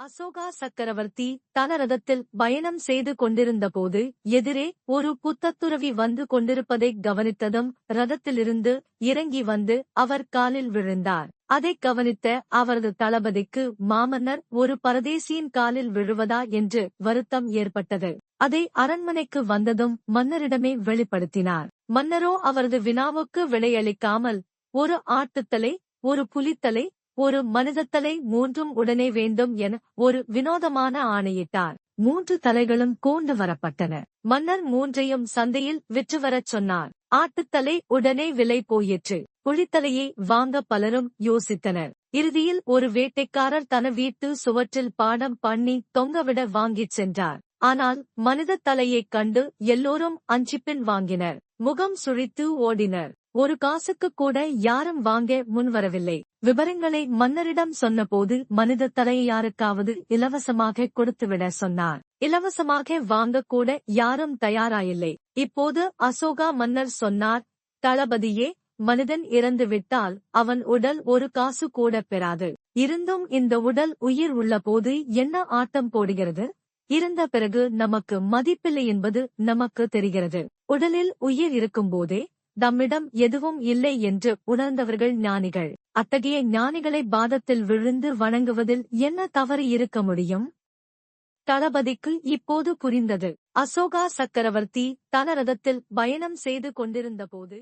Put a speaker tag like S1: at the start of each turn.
S1: அசோகா சக்கரவர்த்தி தன ரதத்தில் பயணம் செய்து கொண்டிருந்தபோது எதிரே ஒரு புத்தத்துறவி வந்து கொண்டிருப்பதைக் கவனித்ததும் ரதத்திலிருந்து இறங்கி வந்து அவர் காலில் விழுந்தார். அதைக் கவனித்த அவரது தளபதிக்கு மாமன்னர் ஒரு பரதேசியின் காலில் விழுவதா? என்று வருத்தம் ஏற்பட்டது. அதை அரண்மனைக்கு வந்ததும் மன்னரிடமே வெளிப்படுத்தினார். மன்னரோ அவரது வினாவுக்கு விடையளிக்காமல் ஒரு ஆட்டுத்தலை ஒரு புலித்தலை ஒரு மனிதத்தலை மூன்றும் உடனே வேண்டும் என ஒரு வினோதமான ஆணையிட்டார். மூன்று தலைகளும் கூண்டு வரப்பட்டன. மன்னர் மூன்றையும் சந்தையில் விற்று வரச் சொன்னார். ஆட்டுத்தலை உடனே விலை போயிற்று. புலித்தலையை வாங்க பலரும் யோசித்தனர். இறுதியில் ஒரு வேட்டைக்காரர் தன வீட்டு சுவற்றில் பாடம் பண்ணி தொங்கவிட வாங்கிச் சென்றார். ஆனால் மனித தலையைக் கண்டு எல்லோரும் அஞ்சிப்பின் வாங்கினர். முகம் சுழித்து ஓடினர். ஒரு காசுக்கு கூட யாரும் வாங்க முன்வரவில்லை. விவரங்களை மன்னரிடம் சொன்னபோது மனித தலையை யாருக்காவது இலவசமாக கொடுத்துவிட சொன்னார். இலவசமாக வாங்க கூட யாரும் தயாராயில்லை. இப்போது அசோகா மன்னர் சொன்னார் தளபதியே மனிதன் இறந்துவிட்டால் அவன் உடல் ஒரு காசு கூட பெறாது. இருந்தும் இந்த உடல் உயிர் உள்ளபோது என்ன ஆட்டம் போடுகிறது? இருந்த பிறகு நமக்கு மதிப்பில்லை என்பது நமக்கு தெரிகிறது. உடலில் உயிர் இருக்கும்போதே தம்மிடம் எதுவும் இல்லை என்று உணர்ந்தவர்கள் ஞானிகள். அத்தகைய ஞானிகளை பாதத்தில் விழுந்து வணங்குவதில் என்ன தவறு இருக்க முடியும்? தளபதிக்கு இப்போது புரிந்தது. அசோகா சக்கரவர்த்தி தனரதத்தில் பயணம் செய்து கொண்டிருந்தபோது